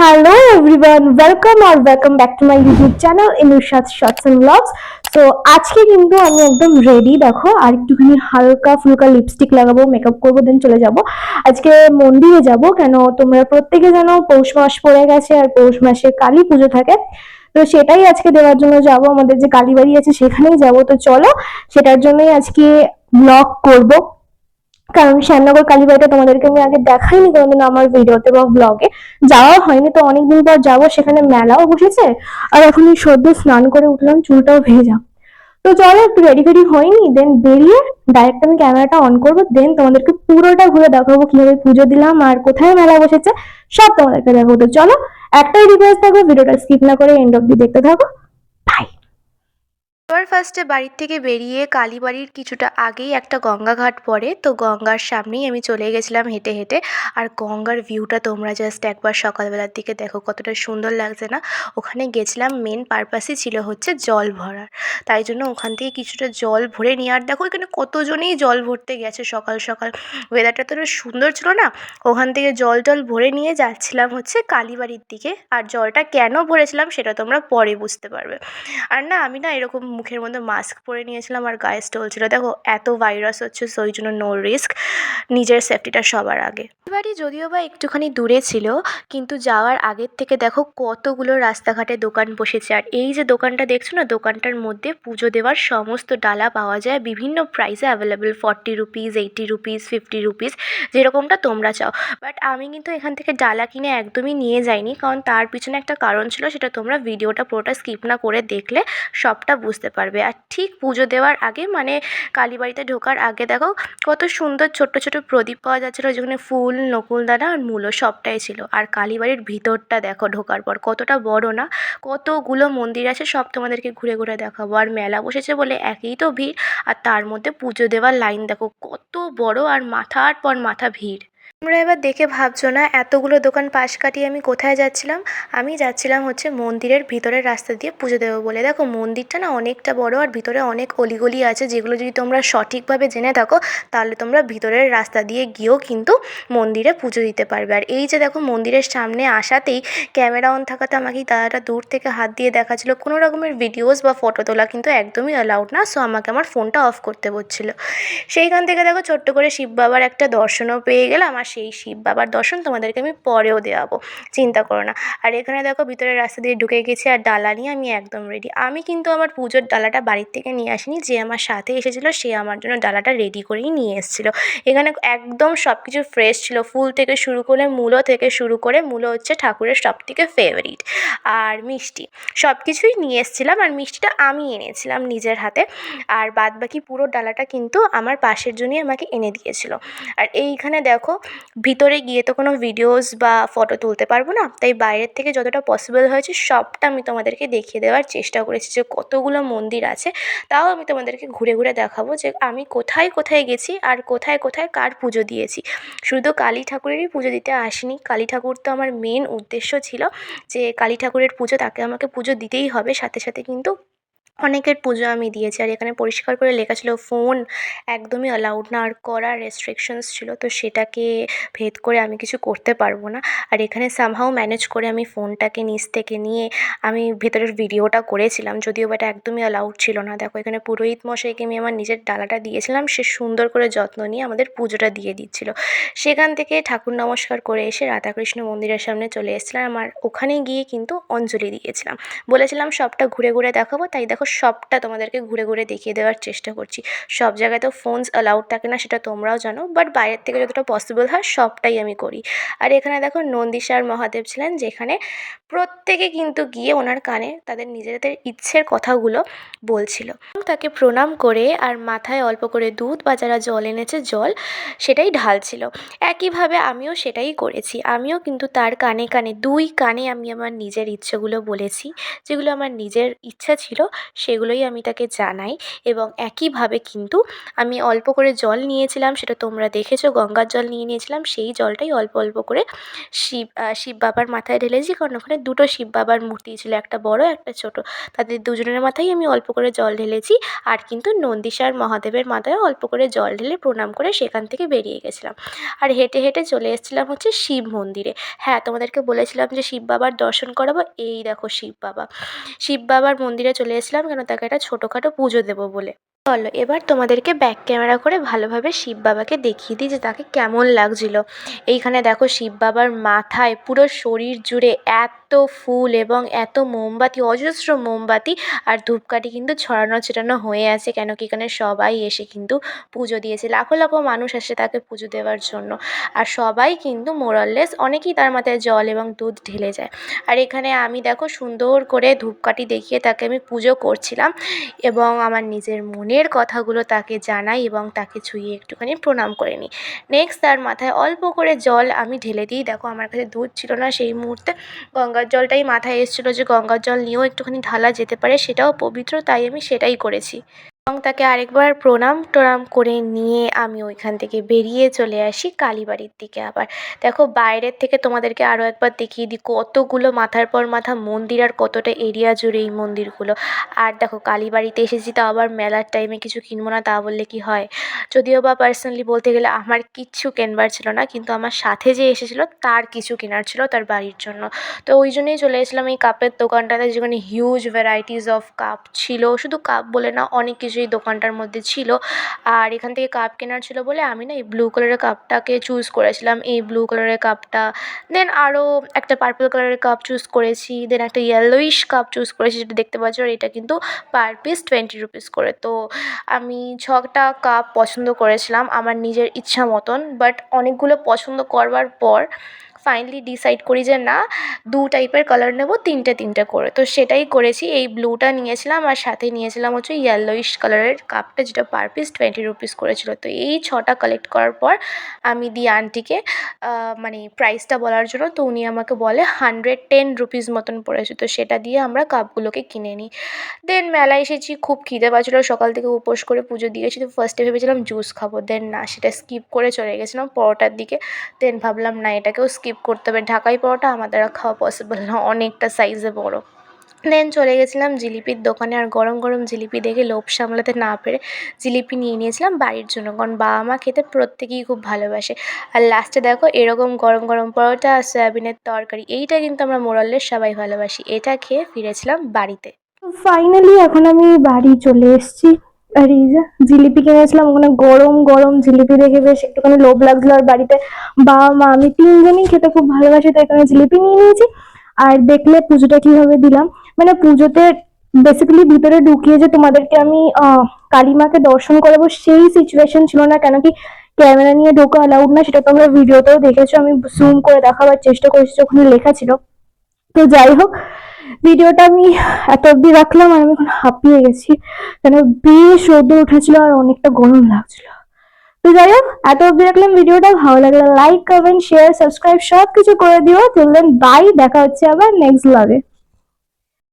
Hello everyone, welcome or welcome back to my YouTube channel Inushat Shots and Vlogs. তো আজকে কিন্তু আমি একদম রেডি দেখো আর একটুখানি হালকা ফুলকা লিপস্টিক লাগাবো মেকআপ করব দেন চলে যাব। আজকে মন্দিরে যাব কেন তোমরা প্রত্যেকে জানো পৌষ মাস পড়ে গেছে আর পৌষ মাসে কালী পুজো থাকে। তো সেটাই আজকে দেওয়ার জন্য যাব আমাদের যে কালীবাড়ি আছে সেখানেই যাব। তো চলো সেটার জন্যই আজকে ব্লগ করব। কারণ শ্যামনগর কালীবাড়িটা তোমাদেরকে আমি আগে দেখাইনি কোনোদিন আমার ভিডিওতে বা ব্লগে যাওয়া হয়নি, তো অনেকদিন পর যাব, সেখানে মেলাও বসেছে। আর এখন এই সদ্য স্নান করে উঠলাম, চুলটাও ভেজা। তো চলো একটু রেডি ফেডি হয়নি দেন বেরিয়ে ডাইরেক্ট আমি ক্যামেরাটা অন করব দেন তোমাদেরকে পুরোটা ঘুরে দেখাবো কীভাবে পুজো দিলাম আর কোথায় মেলা বসেছে, সব তোমাদেরকে দেখাবো। তো চলো, একটাই রিকোয়েস্ট থাকবে, ভিডিওটা স্কিপ না করে এন্ড অব্দি দেখতে থাকো। বাই সবার ফার্স্টে বাড়ির থেকে বেরিয়ে কালীবাড়ির কিছুটা আগেই একটা গঙ্গা ঘাট পড়ে। তো গঙ্গার সামনেই আমি চলে গেছিলাম হেঁটে হেঁটে। আর গঙ্গার ভিউটা তোমরা জাস্ট একবার সকালবেলার দিকে দেখো, কতটা সুন্দর লাগছে না? ওখানে গেছিলাম মেন পারপাসই ছিল হচ্ছে জল ভরার। তাই জন্য ওখান থেকে কিছুটা জল ভরে নিয়ে, আর দেখো এখানে কতজনেই জল ভরতে গেছে সকাল সকাল। ওয়েদারটা তো সুন্দর ছিল না? ওখান থেকে জল টল ভরে নিয়ে যাচ্ছিলাম হচ্ছে কালীবাড়ির দিকে। আর জলটা কেন ভরেছিলাম সেটা তোমরা পরে বুঝতে পারবে। আর না, আমি না এরকম মুখের মধ্যে মাস্ক পরে নিয়েছিলাম আর গায়ে স্টোল ছিল। দেখো, এত ভাইরাস হচ্ছে সো ওই জন্য নো রিস্ক নিজের সেফটিটা সবার আগে। বাড়ি যদিও বা একটুখানি দূরে ছিল, কিন্তু যাওয়ার আগের থেকে দেখো কতগুলো রাস্তাঘাটে দোকান বসেছে। আর এই যে দোকানটা দেখছ না, দোকানটার মধ্যে পুজো দেওয়ার সমস্ত ডালা পাওয়া যায়। বিভিন্ন প্রাইসে available forty rupees eighty rupees fifty rupees যেরকমটা তোমরা চাও। বাট আমি কিন্তু এখান থেকে ডালা কিনে একদমই নিয়ে যাইনি। কারণ তার পিছনে একটা কারণ ছিল, সেটা তোমরা ভিডিওটা পুরোটা স্কিপ না করে দেখলে সবটা বুঝতে পারবে। আর ঠিক পুজো দেওয়ার আগে মানে কালীবাড়িতে ঢোকার আগে দেখো কত সুন্দর ছোট্ট ছোট প্রদীপ পাওয়া যাচ্ছিল, যেখানে ফুল, নকুলদানা আর মূলো সবটাই ছিল। আর কালীবাড়ির ভিতরটা দেখো ঢোকার পর কতটা বড় না? কতগুলো মন্দির আছে সব তোমাদেরকে ঘুরে ঘুরে দেখাবো। আর মেলা বসেছে বলে একই তো ভিড়। আর তার মধ্যে পুজো দেওয়ার লাইন দেখো কত বড় আর মাথার পর মাথা ভিড়। তোমরা এবার দেখে ভাবছ না, এতগুলো দোকান পাশ কাটিয়ে আমি কোথায় যাচ্ছিলাম? আমি যাচ্ছিলাম হচ্ছে মন্দিরের ভিতরের রাস্তা দিয়ে পুজো দেবো বলে। দেখো, মন্দিরটা না অনেকটা বড় আর ভিতরে অনেক অলিগলি আছে, যেগুলো যদি তোমরা সঠিকভাবে জেনে থাকো, তাহলে তোমরা ভিতরের রাস্তা দিয়ে গিয়েও কিন্তু মন্দিরে পুজো দিতে পারবে। আর এই যে দেখো, মন্দিরের সামনে আসাতেই ক্যামেরা অন থাকাতে আমাকে দাদাটা দূর থেকে হাত দিয়ে দেখাচ্ছিলো। কোনো রকমের ভিডিওস বা ফটো তোলা কিন্তু একদমই অ্যালাউড না সো আমাকে আমার ফোনটা অফ করতে হচ্ছিল সেইখান থেকে দেখো, ছোট্ট করে শিব বাবার একটা দর্শনও পেয়ে গেলাম, আর সেই শিব বাবার দর্শন তোমাদেরকে আমি পরেও দেওয়াবো। চিন্তা করো না। আর এখানে দেখো ভিতরের রাস্তা দিয়ে ঢুকে গেছি আর ডালা নিয়ে আমি একদম রেডি আমি কিন্তু আমার পুজোর ডালাটা বাড়ির থেকে নিয়ে আসিনি, যে আমার সাথে এসেছিল সে আমার জন্য ডালাটা রেডি করেই নিয়ে এসেছিল। এখানে একদম সব কিছু ফ্রেশ ছিল, ফুল থেকে শুরু করে মূলো থেকে শুরু করে মূলো হচ্ছে ঠাকুরের সব থেকে ফেভারিট আর মিষ্টি সব কিছুই নিয়ে এসেছিলাম আর মিষ্টিটা আমি এনেছিলাম নিজের হাতে। আর বাদ বাকি পুরো ডালাটা কিন্তু আমার পাশের জনই আমাকে এনে দিয়েছিল। আর এইখানে দেখো ভিতরে গিয়ে তো কোনো ভিডিওস বা ফটো তুলতে পারব না। তাই বাইরের থেকে যতটা পসিবল হয়েছে সবটা আমি তোমাদেরকে দেখিয়ে দেওয়ার চেষ্টা করেছি যে কতগুলো মন্দির আছে। তাও আমি তোমাদেরকে ঘুরে ঘুরে দেখাবো যে আমি কোথায় কোথায় গেছি আর কোথায় কোথায় কার পুজো দিয়েছি। শুধু কালী ঠাকুরেরই পুজো দিতে আসিনি। কালী ঠাকুর তো আমার মেন উদ্দেশ্য ছিল যে কালী ঠাকুরের পুজো তাকে আমাকে পুজো দিতেই হবে। সাথে সাথে কিন্তু অনেকের পুজো আমি দিয়েছি আর এখানে পরিষ্কার করে লেখা ছিল ফোন একদমই অ্যালাউড না আর কড়া রেস্ট্রিকশনস ছিল, তো সেটাকে ভেদ করে আমি কিছু করতে পারব না। আর এখানে সামহাও ম্যানেজ করে আমি ফোনটাকে নিচ থেকে নিয়ে আমি ভেতরের ভিডিওটা করেছিলাম, যদিও বা এটা একদমই অ্যালাউড ছিল না। দেখো, এখানে পুরোহিত মশাইকে আমি আমার নিজের ডালাটা দিয়েছিলাম, সে সুন্দর করে যত্ন নিয়ে আমাদের পুজোটা দিয়ে দিচ্ছিল। সেখান থেকে ঠাকুর নমস্কার করে এসে রাধাকৃষ্ণ মন্দিরের সামনে চলে এসেছিলাম আমার ওখানে গিয়ে কিন্তু অঞ্জলি দিয়েছিলাম। বলেছিলাম, সবটা ঘুরে ঘুরে দেখাবো, তাই দেখো সবটা তোমাদেরকে ঘুরে ঘুরে দেখিয়ে দেওয়ার চেষ্টা করছি। সব জায়গায় তো ফোনস অ্যালাউড থাকে না, সেটা তোমরাও জানো বাট বাইরের থেকে যতটা পসিবল হয় সবটাই আমি করি। আর এখানে দেখো নন্দীসার মহাদেব ছিলেন, যেখানে প্রত্যেকে কিন্তু গিয়ে ওনার কানে তাদের নিজেদের ইচ্ছের কথাগুলো বলছিল। তাকে প্রণাম করে আর মাথায় অল্প করে দুধ বা যারা জল এনেছে, জল সেটাই ঢালছিল। একইভাবে আমিও সেটাই করেছি। আমিও কিন্তু তার কানে কানে, দুই কানে আমি আমার নিজের ইচ্ছেগুলো বলেছি, যেগুলো আমার নিজের ইচ্ছা ছিল সেগুলোই আমি তাকে জানাই এবং একইভাবে কিন্তু আমি অল্প করে জল নিয়েছিলাম, সেটা তোমরা দেখেছ, গঙ্গার জল নিয়ে নিয়েছিলাম, সেই জলটাই অল্প অল্প করে শিব শিব বাবার মাথায় ঢেলেছি কারণ ওখানে দুটো শিব বাবার মূর্তি ছিল, একটা বড়, একটা ছোট। তাদের দুজনের মাথায় আমি অল্প করে জল ঢেলেছি আর কিন্তু নন্দীশ্বর মহাদেবের মাথায় অল্প করে জল ঢেলে প্রণাম করে সেখান থেকে বেরিয়ে গেছিলাম। আর হেঁটে হেঁটে চলে এসেছিলাম হচ্ছে শিব মন্দিরে। হ্যাঁ তোমাদেরকে বলেছিলাম যে শিব বাবার দর্শন করাবো, এই দেখো শিব বাবা। শিব বাবার মন্দিরে চলে এসেছিলাম কেন তাকে একটা ছোটোখাটো পুজো দেবো বলে। চলো, এবার তোমাদেরকে ব্যাক ক্যামেরা করে ভালোভাবে শিব বাবাকে দেখিয়ে দিই যে তাকে কেমন লাগছিল। এইখানে দেখো শিব বাবার মাথায় পুরো শরীর জুড়ে এত ফুল এবং এত মোমবাতি, অজস্র মোমবাতি আর ধূপকাঠি কিন্তু ছড়ানো ছিটানো হয়ে আছে কেন কি এখানে সবাই এসে কিন্তু পুজো দিয়েছে। লাখো লাখো মানুষ আসে তাকে পুজো দেওয়ার জন্য আর সবাই কিন্তু মোরাললেস অনেকেই তার মাথায় জল এবং দুধ ঢেলে যায়। আর এখানে আমি দেখো সুন্দর করে ধূপকাঠি দেখিয়ে তাকে আমি পুজো করছিলাম এবং আমার নিজের মনের কথাগুলো তাকে জানাই এবং তাকে ছুঁয়ে একটুখানি প্রণাম করে নিই। নেক্সট তার মাথায় অল্প করে জল আমি ঢেলে দিই। দেখো আমার কাছে দুধ ছিল না সেই মুহূর্তে। গঙ্গার জলটাই মাথায় এসেছিল যে গঙ্গার জল নিয়েও একটুখানি ঢালা যেতে পারে, সেটাও পবিত্র, তাই আমি সেটাই করেছি। এবং তাকে আরেকবার প্রণাম টনাম করে নিয়ে আমি ওইখান থেকে বেরিয়ে চলে আসি কালীবাড়ির দিকে আবার। দেখো, বাইরের থেকে তোমাদেরকে আরও একবার দেখিয়ে দিই, কতগুলো মাথার পর মাথা মন্দির আর কতটা এরিয়া জুড়ে এই মন্দিরগুলো। আর দেখো, কালীবাড়িতে এসেছি, তাও আবার মেলার টাইমে কিছু কিনবো না, তা বললে কি হয়? যদিও বা পার্সোনালি বলতে গেলে আমার কিচ্ছু কেনবার ছিল না, কিন্তু আমার সাথে যে এসেছিল, তার কিছু কেনার ছিল তার বাড়ির জন্য। তো ওই জন্যই চলে এসেছিলাম এই কাপের দোকানটাতে, যেখানে হিউজ ভ্যারাইটিস অফ কাপ ছিল। শুধু কাপ বলে না, অনেক কিছুই দোকানটার মধ্যে ছিল। আর এখান থেকে কাপ কেনার ছিল বলে আমি না এই ব্লু কালারের কাপটাকে চুজ করেছিলাম। এই ব্লু কালারের কাপটা দেন আরও একটা পার্পল কালারের কাপ চুজ করেছি। দেন একটা ইয়েলোইশ কাপ চুজ করেছি যেটা দেখতে পাচ্ছ আর এটা কিন্তু পার পিস টোয়েন্টি রুপিস করে। তো আমি ছটা কাপ পছন্দ করেছিলাম আমার নিজের ইচ্ছা মতন। বাট অনেকগুলো পছন্দ করবার পর ফাইনালি ডিসাইড করি যে না, দু টাইপের কালার নেব, তিনটে তিনটে করে। তো সেটাই করেছি। এই ব্লুটা নিয়েছিলাম আর সাথে নিয়েছিলাম হচ্ছে ইয়েলোইশ কালারের কাপটা যেটা পার পিস টোয়েন্টি রুপিস করেছিল। তো এই ছটা কালেক্ট করার পর আমি দিই আন্টিকে মানে প্রাইসটা বলার জন্য তো উনি আমাকে বলে হান্ড্রেড টেন রুপিস মতন পড়েছে। তো সেটা দিয়ে আমরা কাপগুলোকে কিনে নিই। দেন মেলায় এসেছি, খুব খিদে পাচ্ছিলো। সকাল থেকে উপোস করে পুজো দিয়েছি। তো ফার্স্টে ভেবেছিলাম জুস খাব। দেন না, সেটা স্কিপ করে চলে গেছিলাম পরোটার দিকে। দেন ভাবলাম না, এটাকেও স্কিপ করতে হবে। ঢাকাই পরোটা আমাদের খাওয়া পসিবল না। অনেকটা সাইজে বড়। দেন চলে গেছিলাম জিলিপির দোকানে আর গরম গরম জিলিপি দেখে লোভ সামলাতে না পেরে জিলিপি নিয়ে নিয়েছিলাম বাড়ির জন্য। কারণ বাবা মা খেতে প্রত্যেকেই খুব ভালোবাসে। আর লাস্টে দেখো এরকম গরম গরম পরোটা আর সয়াবিনের তরকারি, এইটা কিন্তু আমরা মোরালের সবাই ভালোবাসি। এটা খেয়ে ফিরেছিলাম বাড়িতে। ফাইনালি এখন আমি বাড়ি চলে এসেছি। আর এই যে জিলিপি কিনেছিলাম ওখানে গরম গরম জিলিপি দেখে বেশ একটুখানি লোভ লাগছিল আর বাড়িতে বাবা মা, আমি তিনজনই খেতে খুব ভালোবাসি, তাই এখানে জিলিপি নিয়ে নিয়েছি। আর দেখলে পুজোটা কীভাবে দিলাম? মানে পুজোতে বেসিক্যালি ভিতরে ঢুকিয়ে যে তোমাদেরকে আমি আহ, কালী মাকে দর্শন করাবো সেই সিচুয়েশন ছিল না। কেন কি ক্যামেরা নিয়ে ঢোকা অ্যালাউড না সেটা তোমরা ভিডিওতেও দেখেছ। আমি জুম করে দেখাবার চেষ্টা করেছি ওখানে লেখা ছিল। তো যাই হোক ভিডিওটা আমি এত অব্দি রাখলাম আর আমি এখন হাঁপিয়ে গেছি। কেন বেশ রোদ্দুর উঠেছিল আর অনেকটা গরম লাগছিল। তো যাই হোক, এত অব্দি রাখলাম ভিডিওটা। ভালো লাগলে লাইক কমেন্ট শেয়ার সাবস্ক্রাইব সব কিছু করে দিও। Then বাই দেখা হচ্ছে আবার নেক্সট ব্লগে